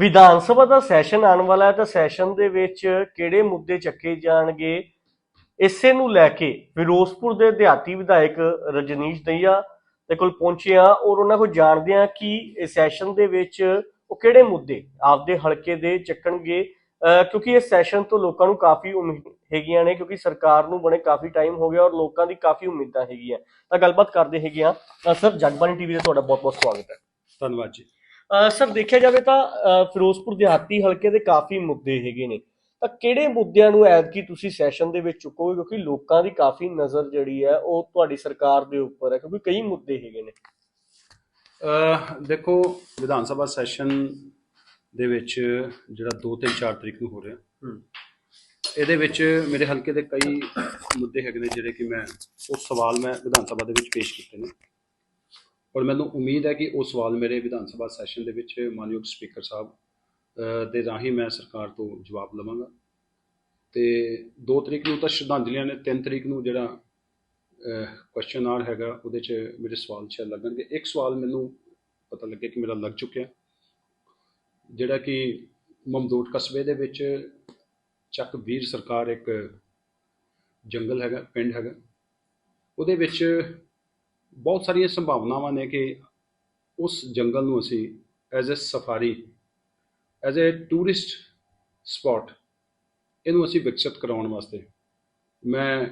ਵਿਧਾਨ ਸਭਾ ਦਾ session ਆਉਣ ਵਾਲਾ ਹੈ, ਤਾਂ ਸੈਸ਼ਨ ਦੇ ਵਿੱਚ ਕਿਹੜੇ ਮੁੱਦੇ ਚੱਕੇ ਜਾਣਗੇ, ਇਸੇ ਨੂੰ ਲੈ ਕੇ ਫਿਰੋਜ਼ਪੁਰ ਦੇ ਦਿਹਾਤੀ ਵਿਧਾਇਕ ਰਜਨੀਸ਼ ਦਈਆ ਦੇ ਕੋਲ ਪਹੁੰਚੇ ਆ ਔਰ ਉਹਨਾਂ ਕੋਲ ਜਾਣਦੇ ਆ ਕਿ ਇਸ ਸੈਸ਼ਨ ਦੇ ਵਿੱਚ ਉਹ ਕਿਹੜੇ ਮੁੱਦੇ ਆਪਦੇ ਹਲਕੇ ਦੇ ਚੱਕਣਗੇ। ਕਿਉਂਕਿ ਇਸ ਸੈਸ਼ਨ ਤੋਂ ਲੋਕਾਂ ਨੂੰ ਕਾਫੀ ਉਮੀਦ ਹੈਗੀਆਂ ਨੇ, ਕਿਉਂਕਿ ਸਰਕਾਰ ਨੂੰ ਬਣੇ ਕਾਫੀ ਟਾਈਮ ਹੋ ਗਿਆ ਔਰ ਲੋਕਾਂ ਦੀ ਕਾਫੀ ਉਮੀਦਾਂ ਹੈਗੀਆਂ। ਤਾਂ ਗੱਲਬਾਤ ਕਰਦੇ ਹੈਗੇ ਆ ਸਰ, ਜਗਬਾਣੀ ਟੀਵੀ ਤੇ ਤੁਹਾਡਾ ਬਹੁਤ ਬਹੁਤ ਸਵਾਗਤ ਹੈ। ਧੰਨਵਾਦ ਜੀ। ਸਰ ਦੇਖਿਆ ਜਾਵੇ ਤਾਂ ਫਿਰੋਜ਼ਪੁਰ ਦਿਹਾਤੀ ਹਲਕੇ ਦੇ ਕਾਫੀ ਮੁੱਦੇ ਹੈਗੇ ਨੇ। ਤਾਂ ਕਿਹੜੇ ਮੁੱਦਿਆਂ ਨੂੰ ਐਤਕੀ ਤੁਸੀਂ ਸੈਸ਼ਨ ਦੇ ਵਿੱਚ ਚੁੱਕੋਗੇ? ਕਿਉਂਕਿ ਲੋਕਾਂ ਦੀ ਕਾਫੀ ਨਜ਼ਰ ਜਿਹੜੀ ਹੈ ਉਹ ਤੁਹਾਡੀ ਸਰਕਾਰ ਦੇ ਉੱਪਰ ਹੈ ਕਿਉਂਕਿ ਕਈ ਮੁੱਦੇ ਹੈਗੇ ਨੇ। ਦੇਖੋ ਵਿਧਾਨ ਸਭਾ ਸੈਸ਼ਨ ਦੇ ਵਿੱਚ ਜਿਹੜਾ 2 ਤੇ 4 ਤਰੀਕ ਨੂੰ ਹੋ ਰਿਹਾ ਇਹਦੇ ਵਿੱਚ ਮੇਰੇ ਹਲਕੇ ਦੇ ਕਈ ਮੁੱਦੇ ਹੈਗੇ ਨੇ ਜਿਹੜੇ ਕਿ ਮੈਂ ਉਹ ਸਵਾਲ ਮੈਂ ਵਿਧਾਨ ਸਭਾ ਦੇ ਵਿੱਚ ਪੇਸ਼ ਕੀਤੇ ਨੇ। ਔਰ ਮੈਨੂੰ ਉਮੀਦ ਹੈ ਕਿ ਉਹ ਸਵਾਲ ਮੇਰੇ ਵਿਧਾਨ ਸਭਾ ਸੈਸ਼ਨ ਦੇ ਵਿੱਚ ਮਾਨਯੋਗ ਸਪੀਕਰ ਸਾਹਿਬ ਦੇ ਰਾਹੀਂ ਮੈਂ ਸਰਕਾਰ ਤੋਂ ਜਵਾਬ ਲਵਾਂਗਾ। ਤੇ 2 ਤਰੀਕ ਨੂੰ ਤਾਂ ਸ਼ਰਧਾਂਜਲੀਆਂ ਨੇ 3 ਤਰੀਕ ਨੂੰ ਜਿਹੜਾ ਕੁਐਸਚਨ ਆਰ ਹੈਗਾ, ਉਹਦੇ 'ਚ ਮੇਰੇ ਸਵਾਲ ਸ਼ਾਇਦ ਲੱਗਣਗੇ। ਇੱਕ ਸਵਾਲ ਮੈਨੂੰ ਪਤਾ ਲੱਗਿਆ ਕਿ ਮੇਰਾ ਲੱਗ ਚੁੱਕਿਆ, ਜਿਹੜਾ ਕਿ ਮਮਦੋਟ ਕਸਬੇ ਦੇ ਵਿੱਚ ਚੱਕ ਵੀਰ ਸਰਕਾਰ ਇੱਕ ਜੰਗਲ ਹੈਗਾ, ਪਿੰਡ ਹੈਗਾ। ਉਹਦੇ ਵਿੱਚ ਬਹੁਤ ਸਾਰੀਆਂ ਸੰਭਾਵਨਾਵਾਂ ਨੇ ਕਿ ਉਸ ਜੰਗਲ ਨੂੰ ਅਸੀਂ as a safari as a tourist spot ਇਹਨੂੰ ਅਸੀਂ ਵਿਕਸਿਤ ਕਰਾਉਣ ਵਾਸਤੇ ਮੈਂ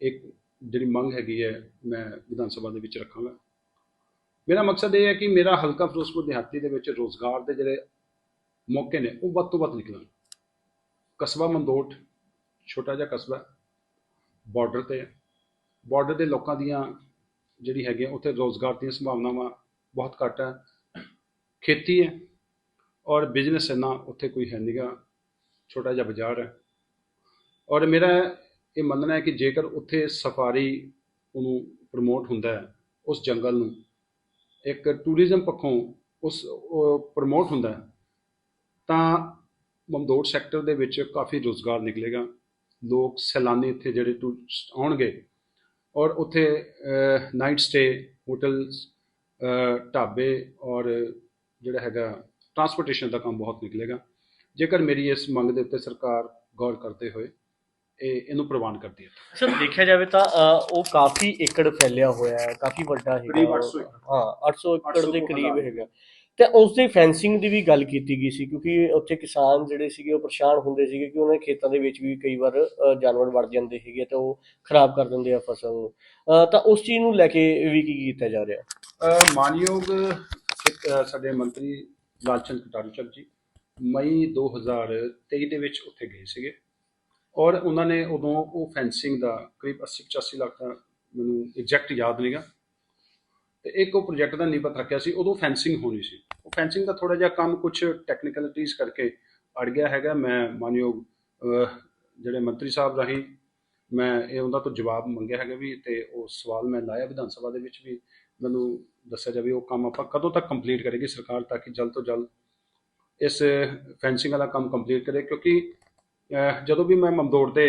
ਇੱਕ ਜਿਹੜੀ ਮੰਗ ਹੈਗੀ ਹੈ, ਮੈਂ ਵਿਧਾਨ ਸਭਾ ਦੇ ਵਿੱਚ ਰੱਖਾਂਗਾ। ਮੇਰਾ ਮਕਸਦ ਇਹ ਹੈ ਕਿ ਮੇਰਾ ਹਲਕਾ ਫਿਰੋਜ਼ਪੁਰ ਦਿਹਾਤੀ ਦੇ ਵਿੱਚ ਰੋਜ਼ਗਾਰ ਦੇ ਜਿਹੜੇ ਮੌਕੇ ਨੇ, ਉਹ ਵੱਧ ਤੋਂ ਵੱਧ ਨਿਕਲਣ। ਕਸਬਾ ਮੰਦੋਟ, ਛੋਟਾ ਜਿਹਾ ਕਸਬਾ ਬਾਰਡਰ ਤੇ ਹੈ। ਬਾਰਡਰ ਦੇ ਲੋਕਾਂ ਦੀਆਂ ਜਿਹੜੀ ਹੈਗੀਆਂ ਉੱਥੇ ਰੋਜ਼ਗਾਰ ਦੀਆਂ ਸੰਭਾਵਨਾਵਾਂ ਬਹੁਤ ਘੱਟ ਹੈ ਖੇਤੀ ਹੈ ਔਰ ਬਿਜ਼ਨਸ ਇੰਨਾ ਉੱਥੇ ਕੋਈ ਹੈ ਨਹੀਂਗਾ ਛੋਟਾ ਜਿਹਾ ਬਾਜ਼ਾਰ ਹੈ। ਔਰ ਮੇਰਾ ਇਹ ਮੰਨਣਾ ਹੈ ਕਿ ਜੇਕਰ ਉੱਥੇ ਸਫਾਰੀ ਉਹਨੂੰ ਪ੍ਰਮੋਟ ਹੁੰਦਾ ਹੈ, ਉਸ ਜੰਗਲ ਨੂੰ, ਇੱਕ ਟੂਰਿਜ਼ਮ ਪੱਖੋਂ ਉਸ ਪ੍ਰਮੋਟ ਹੁੰਦਾ ਹੈ, ਤਾਂ ਮਮਦੋੜ ਸੈਕਟਰ ਦੇ ਵਿੱਚ ਕਾਫੀ ਰੋਜ਼ਗਾਰ ਨਿਕਲੇਗਾ। ਲੋਕ ਸੈਲਾਨੀ ਇੱਥੇ ਜਿਹੜੇ ਟੂਰਿਸਟ ਆਉਣਗੇ ਔਰ ਉੱਥੇ ਨਾਈਟ ਸਟੇ ਹੋਟਲਸ ਢਾਬੇ ਔਰ ਜਿਹੜਾ ਹੈਗਾ ਟਰਾਂਸਪੋਰਟੇਸ਼ਨ ਦਾ ਕੰਮ ਬਹੁਤ ਨਿਕਲੇਗਾ ਜੇਕਰ ਮੇਰੀ ਇਸ ਮੰਗ ਦੇ ਉੱਤੇ ਸਰਕਾਰ ਗੌਰ ਕਰਦੇ ਹੋਏ ਇਹ ਇਹਨੂੰ ਪ੍ਰਵਾਨ ਕਰਦੀ ਹੈ ਸਰ ਦੇਖਿਆ ਜਾਵੇ ਤਾਂ ਉਹ ਕਾਫੀ ਏਕੜ ਫੈਲਿਆ ਹੋਇਆ ਹੈ ਕਾਫੀ ਵੱਡਾ ਹੈਗਾ ਕਰੀਬ ਉਹ। 800 ਏਕੜ। ਹਾਂ 800 ਏਕੜ 800 ਦੇ ਕਰੀਬ। ਹੈਗਾ ਤੇ ਉਸ ਦੀ ਫੈਂਸਿੰਗ ਦੀ ਵੀ ਗੱਲ ਕੀਤੀ ਗਈ ਸੀ, ਕਿਉਂਕਿ ਉੱਥੇ ਕਿਸਾਨ ਜਿਹੜੇ ਸੀਗੇ ਉਹ ਪਰੇਸ਼ਾਨ ਹੁੰਦੇ ਸੀਗੇ ਕਿ ਉਹਨਾਂ ਦੇ ਖੇਤਾਂ ਦੇ ਵਿੱਚ ਵੀ ਕਈ ਵਾਰ ਜਾਨਵਰ ਵੜ ਜਾਂਦੇ ਸੀਗੇ ਤੇ ਉਹ ਖਰਾਬ ਕਰ ਦਿੰਦੇ ਆ ਫਸਲ। ਨੂੰ ਤਾਂ ਉਸ ਚੀਜ਼ ਨੂੰ ਲੈ ਕੇ ਵੀ ਕੀ ਕੀਤਾ ਜਾ ਰਿਹਾ? ਮਾਨਯੋਗ ਸਿੱਖ- ਸਾਡੇ ਮੰਤਰੀ ਲਾਲਚੰਦ ਕਟਾਰੂ ਜੀ, ਮਈ 2023 ਦੇ ਵਿੱਚ ਉੱਥੇ ਗਏ ਸੀਗੇ ਔਰ ਉਹਨਾਂ ਨੇ ਉਦੋਂ ਉਹ ਫੈਂਸਿੰਗ ਦਾ ਕਰੀਬ 80 85 ਲੱਖ ਦਾ ਮੈਨੂੰ ਐਗਜ਼ੈਕਟ ਯਾਦ ਨਹੀਂਗਾ। ਤੇ ਇੱਕ ਉਹ ਪ੍ਰੋਜੈਕਟ ਦਾ ਨੀਪਤ ਰੱਖਿਆ ਸੀ, ਉਦੋਂ ਫੈਂਸਿੰਗ ਹੋਣੀ ਸੀ। ਉਹ ਫੈਂਸਿੰਗ ਦਾ ਥੋੜਾ ਜਿਹਾ ਕੰਮ ਕੁਝ ਟੈਕਨੀਕਲਿਟੀਜ਼ ਕਰਕੇ ਅੜ ਗਿਆ ਹੈਗਾ। ਮੈਂ ਮਾਨਯੋਗ ਜਿਹੜੇ ਮੰਤਰੀ ਸਾਹਿਬ ਰਾਹੀਂ ਮੈਂ ਇਹ ਉਹਨਾਂ ਤੋਂ ਜਵਾਬ ਮੰਗਿਆ ਹੈਗਾ ਵੀ ਤੇ ਉਹ ਸਵਾਲ ਮੈਂ ਲਾਇਆ ਵਿਧਾਨ ਸਭਾ ਦੇ ਵਿੱਚ ਵੀ ਮੈਨੂੰ ਦੱਸਿਆ ਜਾਵੇ ਉਹ ਕੰਮ ਆਪਾਂ ਕਦੋਂ ਤੱਕ ਕੰਪਲੀਟ ਕਰੇਗੀ ਸਰਕਾਰ ਤਾਂ ਕਿ ਜਲਦ ਤੋਂ ਜਲਦ ਇਸ ਫੈਂਸਿੰਗ ਵਾਲਾ ਕੰਮ ਕੰਪਲੀਟ ਕਰੇ। ਕਿਉਂਕਿ ਜਦੋਂ ਵੀ ਮੈਂ ਮਮਦੋੜ ਦੇ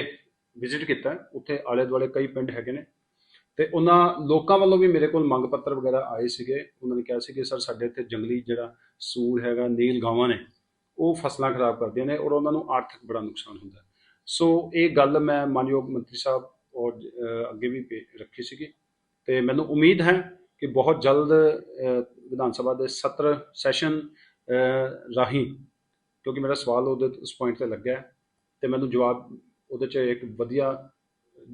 ਵਿਜ਼ਿਟ ਕੀਤਾ, ਉੱਥੇ ਆਲੇ ਦੁਆਲੇ ਕਈ ਪਿੰਡ ਹੈਗੇ ਨੇ। ਤੇ ਉਹਨਾਂ ਲੋਕਾਂ ਵੱਲੋਂ ਵੀ ਮੇਰੇ ਕੋਲ ਮੰਗ ਪੱਤਰ ਵਗੈਰਾ ਆਏ ਸੀਗੇ। ਉਹਨਾਂ ਨੇ ਕਿਹਾ ਸੀ ਕਿ, ਸਰ, ਸਾਡੇ ਇੱਥੇ ਜੰਗਲੀ ਜਿਹੜਾ ਸੂਰ ਹੈਗਾ, ਨੀਲ ਗਾਵਾਂ ਨੇ, ਉਹ ਫਸਲਾਂ ਖਰਾਬ ਕਰਦੀਆਂ ਨੇ ਔਰ ਉਹਨਾਂ ਨੂੰ ਆਰਥਿਕ ਬੜਾ ਨੁਕਸਾਨ ਹੁੰਦਾ ਸੋ ਇਹ ਗੱਲ ਮੈਂ ਮਾਨਯੋਗ ਮੰਤਰੀ ਸਾਹਿਬ ਔਰ ਅੱਗੇ ਵੀ ਰੱਖੀ ਸੀਗੀ ਤੇ ਮੈਨੂੰ ਉਮੀਦ ਹੈ ਕਿ ਬਹੁਤ ਜਲਦ ਵਿਧਾਨ ਸਭਾ ਦੇ ਸਤਰ ਸੈਸ਼ਨ ਰਾਹੀਂ, ਕਿਉਂਕਿ ਮੇਰਾ ਸਵਾਲ ਉਹਦੇ, ਉਸ ਪੁਆਇੰਟ ਤੇ ਲੱਗਿਆ ਹੈ ਤੇ ਮੈਨੂੰ ਜਵਾਬ ਉਹਦੇ 'ਚ ਇੱਕ ਵਧੀਆ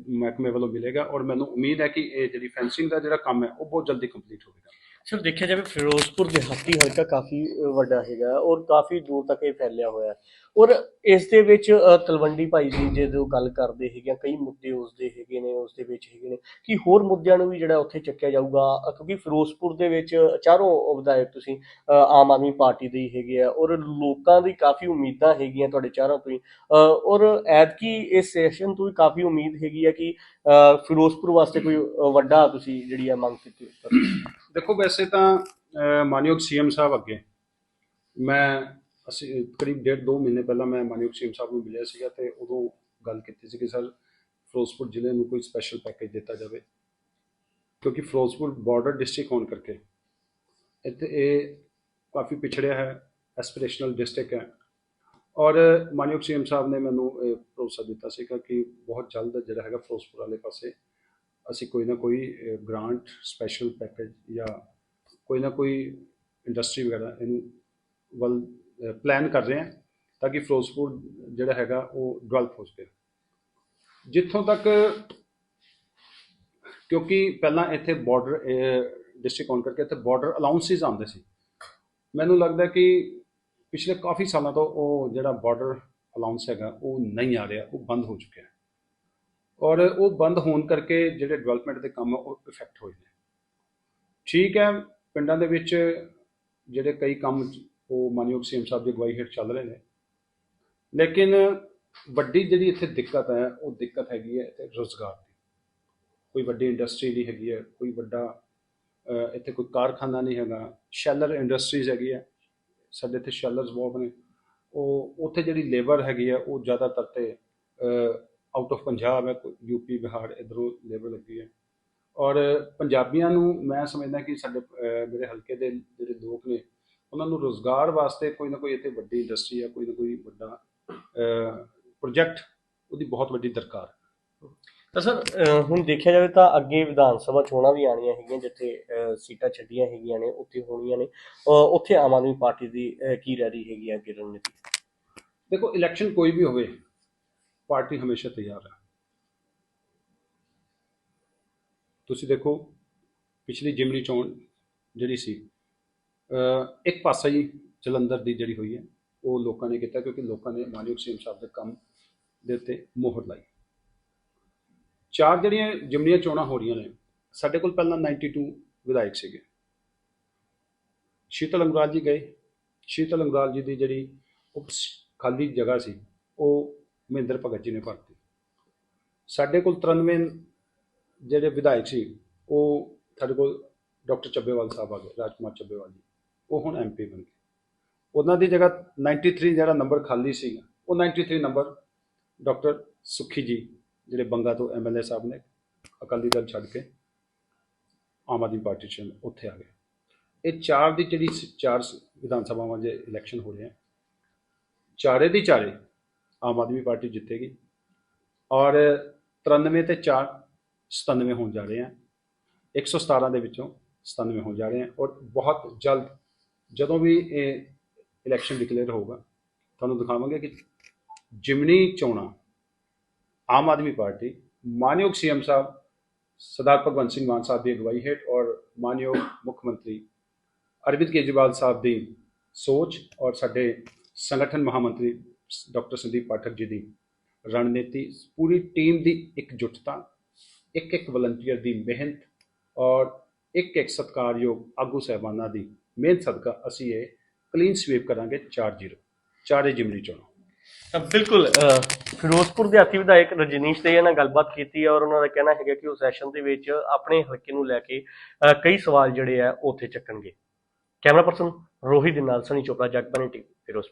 ਮਹਿਕਮੇ ਵੱਲੋਂ ਮਿਲੇਗਾ ਔਰ ਮੈਨੂੰ ਉਮੀਦ ਹੈ ਕਿ ਇਹ ਜਿਹੜੀ ਫੈਂਸਿੰਗ ਦਾ ਜਿਹੜਾ ਕੰਮ ਹੈ, ਉਹ ਬਹੁਤ ਜਲਦੀ ਕੰਪਲੀਟ ਹੋਵੇਗਾ। ਸਰ ਦੇਖਿਆ ਜਾਵੇ ਫਿਰੋਜ਼ਪੁਰ ਦਿਹਾਤੀ ਹਲਕਾ ਕਾਫੀ ਵੱਡਾ ਹੈਗਾ ਔਰ ਕਾਫੀ ਦੂਰ ਤੱਕ ਇਹ ਫੈਲਿਆ ਹੋਇਆ ਹੈ। ਔਰ ਇਸ ਦੇ ਵਿੱਚ ਤਲਵੰਡੀ ਭਾਈ ਜੀ ਜਦੋਂ ਗੱਲ ਕਰਦੇ ਹੈਗੇ ਆ, ਕਈ ਮੁੱਦੇ ਉਸ ਦੇ ਹੈਗੇ ਨੇ ਉਸ ਦੇ ਵਿੱਚ ਹੈਗੇ ਨੇ ਕਿ ਹੋਰ ਮੁੱਦਿਆਂ ਨੂੰ ਵੀ ਜਿਹੜਾ ਉੱਥੇ ਚੱਕਿਆ ਜਾਊਗਾ ਕਿਉਂਕਿ ਫਿਰੋਜ਼ਪੁਰ ਦੇ ਵਿੱਚ ਚਾਰੋਂ ਵਿਧਾਇਕ ਤੁਸੀਂ ਆਮ ਆਦਮੀ ਪਾਰਟੀ ਦੇ ਹੀ ਹੈਗੇ ਆ ਔਰ ਲੋਕਾਂ ਦੀ ਕਾਫੀ ਉਮੀਦਾਂ ਹੈਗੀਆਂ ਤੁਹਾਡੇ ਚਾਰਾਂ ਤੋਂ ਹੀ ਔਰ ਐਤਕੀ ਇਸ ਸੈਸ਼ਨ ਤੋਂ ਵੀ ਕਾਫੀ ਉਮੀਦ ਹੈਗੀ ਆ ਕਿ ਫਿਰੋਜ਼ਪੁਰ ਵਾਸਤੇ ਕੋਈ ਵੱਡਾ ਤੁਸੀਂ ਜਿਹੜੀ ਆ ਮੰਗ ਕੀਤੀ ਦੇਖੋ ਵੈਸੇ ਤਾਂ ਅਹ, ਮਾਨਯੋਗ ਸੀਐਮ ਸਾਹਿਬ ਅੱਗੇ ਮੈਂ ਅਸੀਂ ਕਰੀਬ ਡੇਢ ਦੋ ਮਹੀਨੇ ਪਹਿਲਾਂ ਮੈਂ ਮਾਨਯੋਗ ਸੀਐਮ ਸਾਹਿਬ ਨੂੰ ਮਿਲਿਆ ਸੀਗਾ ਤੇ ਉਦੋਂ ਗੱਲ ਕੀਤੀ ਸੀ ਕਿ ਸਰ ਫਿਰੋਜ਼ਪੁਰ ਜ਼ਿਲ੍ਹੇ ਨੂੰ ਕੋਈ ਸਪੈਸ਼ਲ ਪੈਕੇਜ ਦਿੱਤਾ ਜਾਵੇ ਕਿਉਂਕਿ ਫਿਰੋਜ਼ਪੁਰ ਬਾਰਡਰ ਡਿਸਟ੍ਰਿਕਟ ਹੋਣ ਕਰਕੇ ਇੱਥੇ ਇਹ ਕਾਫੀ ਪਿਛੜਿਆ ਹੈ ਐਸਪੀਰੇਸ਼ਨਲ ਡਿਸਟ੍ਰਿਕਟ ਹੈ ਔਰ ਮਾਨਯੋਗ ਸੀਐਮ ਸਾਹਿਬ ਨੇ ਮੈਨੂੰ ਇਹ ਭਰੋਸਾ ਦਿੱਤਾ ਸੀਗਾ ਕਿ ਬਹੁਤ ਜਲਦ ਜਿਹੜਾ ਹੈਗਾ ਫਿਰੋਜ਼ਪੁਰ ਵਾਲੇ ਪਾਸੇ ਅਸੀਂ ਕੋਈ ਨਾ ਕੋਈ ਗ੍ਰਾਂਟ ਸਪੈਸ਼ਲ ਪੈਕੇਜ ਜਾਂ ਕੋਈ ਨਾ ਕੋਈ ਇੰਡਸਟਰੀ ਵਗੈਰਾ ਇਹਨੂੰ ਵੱਲ ਪਲਾਨ ਕਰ ਰਹੇ ਹਾਂ ਤਾਂ ਕਿ ਫਿਰੋਜ਼ਪੁਰ ਜਿਹੜਾ ਹੈਗਾ ਉਹ ਡਿਵੈਲਪ ਹੋ ਸਕੇ। ਜਿੱਥੋਂ ਤੱਕ ਕਿਉਂਕਿ ਪਹਿਲਾਂ ਇੱਥੇ ਬਾਰਡਰ ਡਿਸਟ੍ਰਿਕਟ ਹੋਣ ਕਰਕੇ ਇੱਥੇ ਬਾਰਡਰ ਅਲਾਉਂਸਿਸ ਆਉਂਦੇ ਸੀ। ਮੈਨੂੰ ਲੱਗਦਾ ਕਿ ਪਿਛਲੇ ਕਾਫੀ ਸਾਲਾਂ ਤੋਂ ਉਹ ਜਿਹੜਾ ਬਾਰਡਰ ਅਲਾਉਂਸ ਹੈਗਾ ਉਹ ਨਹੀਂ ਆ ਰਿਹਾ, ਉਹ ਬੰਦ ਹੋ ਚੁੱਕਿਆ। ਔਰ ਉਹ ਬੰਦ ਹੋਣ ਕਰਕੇ ਜਿਹੜੇ ਡਿਵੈਲਪਮੈਂਟ ਦੇ ਕੰਮ ਆ, ਉਹ ਇਫੈਕਟ ਹੋਏ ਨੇ। ਠੀਕ ਹੈ ਪਿੰਡਾਂ ਦੇ ਵਿੱਚ ਜਿਹੜੇ ਕਈ ਕੰਮ ਉਹ ਮਾਨਯੋਗ ਸੀਐਮ ਸਾਹਿਬ ਦੀ ਅਗਵਾਈ ਹੇਠ ਚੱਲ ਰਹੇ ਨੇ। ਲੇਕਿਨ ਵੱਡੀ ਜਿਹੜੀ ਇੱਥੇ ਦਿੱਕਤ ਹੈ ਉਹ ਦਿੱਕਤ ਹੈਗੀ ਹੈ ਇੱਥੇ ਰੋਜ਼ਗਾਰ ਦੀ। ਕੋਈ ਵੱਡੀ ਇੰਡਸਟਰੀ ਨਹੀਂ ਹੈਗੀ ਹੈ ਕੋਈ ਵੱਡਾ ਇੱਥੇ ਕੋਈ ਕਾਰਖਾਨਾ ਨਹੀਂ ਹੈਗਾ। ਸ਼ੈਲਰ ਇੰਡਸਟਰੀਜ਼ ਹੈਗੀ ਹੈ। ਸਾਡੇ ਇੱਥੇ ਸ਼ੈਲਰਸ ਬਹੁਤ ਨੇ। ਉਹ ਉੱਥੇ ਜਿਹੜੀ ਲੇਬਰ ਹੈਗੀ ਹੈ ਉਹ ਜ਼ਿਆਦਾਤਰ ਤੇ ਆਊਟ ਆਫ ਪੰਜਾਬ ਹੈ ਯੂਪੀ ਬਿਹਾਰ ਇਧਰੋਂ ਲੇਬਰ ਲੱਗੀ ਹੈ। ਔਰ ਪੰਜਾਬੀਆਂ ਨੂੰ ਮੈਂ ਸਮਝਦਾ ਕਿ ਸਾਡੇ ਮੇਰੇ ਹਲਕੇ ਦੇ ਜਿਹੜੇ ਲੋਕ ਨੇ ਉਹਨਾਂ ਨੂੰ ਰੋਜ਼ਗਾਰ ਵਾਸਤੇ ਕੋਈ ਨਾ ਕੋਈ ਇੱਥੇ ਵੱਡੀ ਇੰਡਸਟਰੀ ਹੈ ਕੋਈ ਨਾ ਕੋਈ ਵੱਡਾ ਪ੍ਰੋਜੈਕਟ ਉਹਦੀ ਬਹੁਤ ਵੱਡੀ ਦਰਕਾਰ ਤਾਂ ਸਰ ਹੁਣ ਦੇਖਿਆ ਜਾਵੇ ਤਾਂ ਅੱਗੇ ਵਿਧਾਨ ਸਭਾ ਚੋਣਾਂ ਵੀ ਆਣੀਆਂ ਹੈਗੀਆਂ ਜਿੱਥੇ ਸੀਟਾਂ ਛੱਡੀਆਂ ਹੈਗੀਆਂ ਨੇ ਉੱਥੇ ਹੋਣੀਆਂ ਨੇ। ਉੱਥੇ ਆਮ ਆਦਮੀ ਪਾਰਟੀ ਦੀ ਕੀ ਰਹੀ ਹੈਗੀ ਆ ਅੱਗੇ ਰਣਨੀਤੀ? ਦੇਖੋ ਇਲੈਕਸ਼ਨ ਕੋਈ ਵੀ ਹੋਵੇ ਪਾਰਟੀ ਹਮੇਸ਼ਾ ਤਿਆਰ ਹੈ। ਤੁਸੀਂ ਦੇਖੋ, ਪਿਛਲੀ ਜਿਮਨੀ ਚੋਣ ਜਿਹੜੀ ਸੀ ਇੱਕ ਪਾਸਾ ਹੀ ਜਲੰਧਰ ਦੀ ਜਿਹੜੀ ਹੋਈ ਹੈ, ਉਹ ਲੋਕਾਂ ਨੇ ਕੀਤਾ ਕਿਉਂਕਿ ਲੋਕਾਂ ਨੇ ਮਾਨਯੋਗ ਸਿੰਘ ਸਾਹਿਬ ਦੇ ਕੰਮ ਦੇ ਉੱਤੇ ਮੋਹਰ ਲਾਈ। ਚਾਰ ਜਿਹੜੀਆਂ ਜਿਮਨੀਆਂ ਚੋਣਾਂ ਹੋ ਰਹੀਆਂ ਨੇ, ਸਾਡੇ ਕੋਲ ਪਹਿਲਾਂ 92 ਵਿਧਾਇਕ ਸੀਗੇ। ਸ਼ੀਤਲ ਅੰਗਰਾਲ ਜੀ ਗਏ। ਸ਼ੀਤਲ ਅੰਗਰਾਲ ਜੀ ਦੀ ਜਿਹੜੀ ਉਹ ਖਾਲੀ ਜਗ੍ਹਾ ਸੀ, ਉਹ ਮਹਿੰਦਰ ਭਗਤ ਜੀ ਨੇ ਭਰਤੀ। ਸਾਡੇ ਕੋਲ 93 ਜਿਹੜੇ ਵਿਧਾਇਕ ਸੀ, ਉਹ ਸਾਡੇ ਕੋਲ ਡਾਕਟਰ ਚੱਬੇਵਾਲ ਸਾਹਿਬ ਆ ਗਏ, ਰਾਜਕੁਮਾਰ ਚੱਬੇਵਾਲ ਜੀ। ਉਹ ਹੁਣ ਐਮਪੀ ਬਣ ਗਏ। ਉਹਨਾਂ ਦੀ ਜਗ੍ਹਾ 93 ਜਿਹੜਾ ਨੰਬਰ ਖਾਲੀ ਸੀ ਉਹ 93 ਨੰਬਰ ਡਾਕਟਰ ਸੁਖੀ ਜੀ, ਜਿਹੜੇ ਬੰਗਾ ਤੋਂ ਐਮਐਲਏ ਸਾਹਿਬ ਨੇ ਅਕਾਲੀ ਦਲ ਛੱਡ ਕੇ ਆਮ ਆਦਮੀ ਪਾਰਟੀ ਚ ਉੱਥੇ ਆ ਗਏ। ਇਹ ਚਾਰ ਦੀ ਜਿਹੜੀ ਚਾਰ ਸ- ਵਿਧਾਨ ਸਭਾਵਾਂ ਦੇ ਇਲੈਕਸ਼ਨ ਹੋ ਰਹੇ ਆ, ਚਾਰੇ ਦੀ ਚਾਰੇ ਆਮ ਆਦਮੀ ਪਾਰਟੀ ਜਿੱਤੇਗੀ। ਔਰ 93 ਤੇ 4 97 ਹੋਣ ਜਾ ਰਹੇ ਆ। 117 ਦੇ ਵਿੱਚੋਂ 97 ਹੋਣ ਜਾ ਰਹੇ ਆ। ਔਰ ਬਹੁਤ ਜਲਦ ਜਦੋਂ ਵੀ ਇਹ ਇਲੈਕਸ਼ਨ ਡਿਕਲੇਅਰ ਹੋਊਗਾ, ਤੁਹਾਨੂੰ ਦਿਖਾਵਾਂਗੇ ਕਿ ਜਿਮਨੀ ਚੋਣਾਂ ਆਮ ਆਦਮੀ ਪਾਰਟੀ, ਮਾਨਯੋਗ ਸੀਐਮ ਸਾਹਿਬ, ਸਰਦਾਰ ਭਗਵੰਤ ਸਿੰਘ ਮਾਨ ਸਾਹਿਬ ਦੀ ਅਗਵਾਈ ਹੇਠ ਔਰ ਮਾਨਯੋਗ ਮੁੱਖ ਮੰਤਰੀ ਅਰਵਿੰਦ ਕੇਜਰੀਵਾਲ ਸਾਹਿਬ ਦੀ ਸੋਚ ਔਰ ਸਾਡੇ ਸੰਗਠਨ ਮਹਾਮੰਤਰੀ ਡਾਕਟਰ ਸੰਦੀਪ ਪਾਠਕ ਜੀ ਦੀ ਰਣਨੀਤੀ, ਪੂਰੀ ਟੀਮ ਦੀ ਇਕਜੁੱਟਤਾ ਇੱਕ ਇੱਕ ਵਲੰਟੀਅਰ ਦੀ ਮਿਹਨਤ ਔਰ ਇੱਕ ਇੱਕ ਸਤਿਕਾਰਯੋਗ ਆਗੂ ਸਹਿਬਾਨਾਂ ਦੀ ਮਿਹਨਤ ਸਦਕਾ ਅਸੀਂ ਇਹ ਕਲੀਨ ਸਵੀਪ ਕਰਾਂਗੇ 4-0 ਚਾਰੇ ਜਿਮਨੀ ਚੋਣਾਂ। ਬਿਲਕੁਲ ਫਿਰੋਜ਼ਪੁਰ ਦੇ ਆਤੀ ਵਿਧਾਇਕ ਰਜਨੀਸ਼ ਦੇ ਨਾਲ ਗੱਲਬਾਤ ਕੀਤੀ ਹੈ ਔਰ ਉਹਨਾਂ ਦਾ ਕਹਿਣਾ ਹੈਗਾ ਕਿ ਉਹ ਸੈਸ਼ਨ ਦੇ ਵਿੱਚ ਆਪਣੇ ਹਲਕੇ ਨੂੰ ਲੈ ਕੇ ਕਈ ਸਵਾਲ ਜਿਹੜੇ ਆ ਉਹ ਉੱਥੇ ਚੱਕਣਗੇ। ਕੈਮਰਾ ਪਰਸਨ ਰੋਹੀ ਦੇ ਨਾਲ ਸਨੀ ਚੋਪੜਾ ਜਗਬਾਨੀ ਟੀਵੀ ਫਿਰੋਜ਼ਪੁਰ।